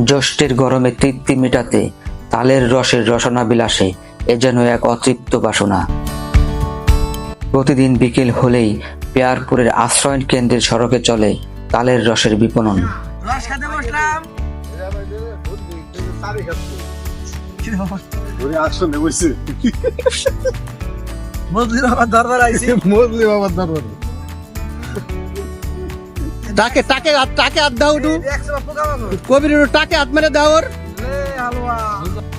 জ্যৈষ্ঠের গরমে তৃপ্তি মেটাতে তালের রসের রসনা বিলাসে এ যেন এক অতৃপ্ত বাসনা। প্রতিদিন বিকেল হলেই পেয়ারপুরের আশ্রয়ন কেন্দ্রের সড়কে চলে তালের রসের বিপণন। আমার দরবার মজলি বাবার দরবারে। টাকে টাকে টাকে হাত দাও একটু। কবির টাকে হাত মেরে দাও ওর।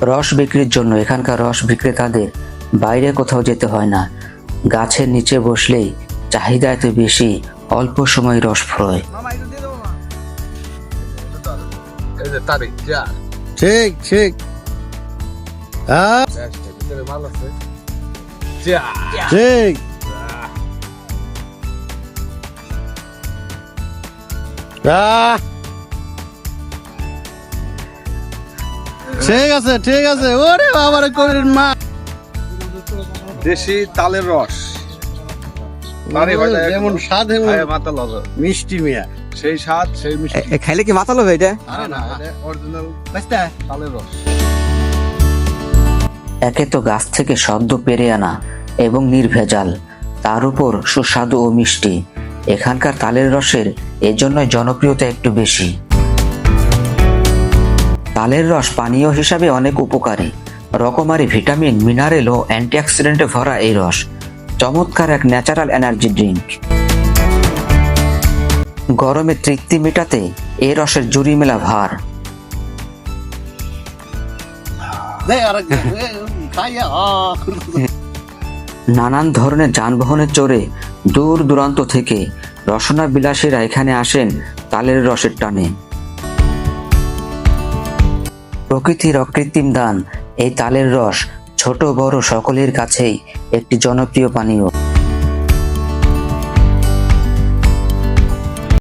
রস বিক্রির জন্য এখানকার রস বিক্রেতাদের বাইরে কোথাও যেতে হয় না। গাছের নিচে বসলেই চাহিদা এত বেশি অল্প সময় রস ফ্রয়। ঠিক ঠিক। হ্যাঁ ঠিক। আহ। ঠিক আছে ঠিক আছে। ওরে বাবার কবির মা। দেশি তালের রস। যেমন স্বাদ মিষ্টি মিয়া। সেই স্বাদ সেই মিষ্টি। খাইলে কি মাথা লোভ এটা? না অরিজিনাল তালের রস। একে তো গাছ থেকে সদ্য পেরে আনা এবং নির্ভেজাল। তার উপর সুস্বাদু ও মিষ্টি। এখানকার তালের রসের এজন্যই জনপ্রিয়তা একটু বেশি। তালের রস পানীয় হিসাবে অনেক উপকারী। রকমারি, ভিটামিন, মিনারেল ও অ্যান্টিঅক্সিডেন্টে ভরা এই রস। চমৎকার এক ন্যাচারাল এনার্জি ড্রিঙ্ক। গরমে তৃপ্তি মেটাতে এ রসের জুড়ি মেলা ভার। নানান ধরনের যানবাহনে চড়ে দূর দূরান্ত থেকে রসনা বিলাসীরা এখানে আসেন তালের রসের টানে। প্রকৃতির অকৃত্রিম দান, এই তালের রস ছোট বড় সকলের কাছেই একটি জনপ্রিয় পানীয়।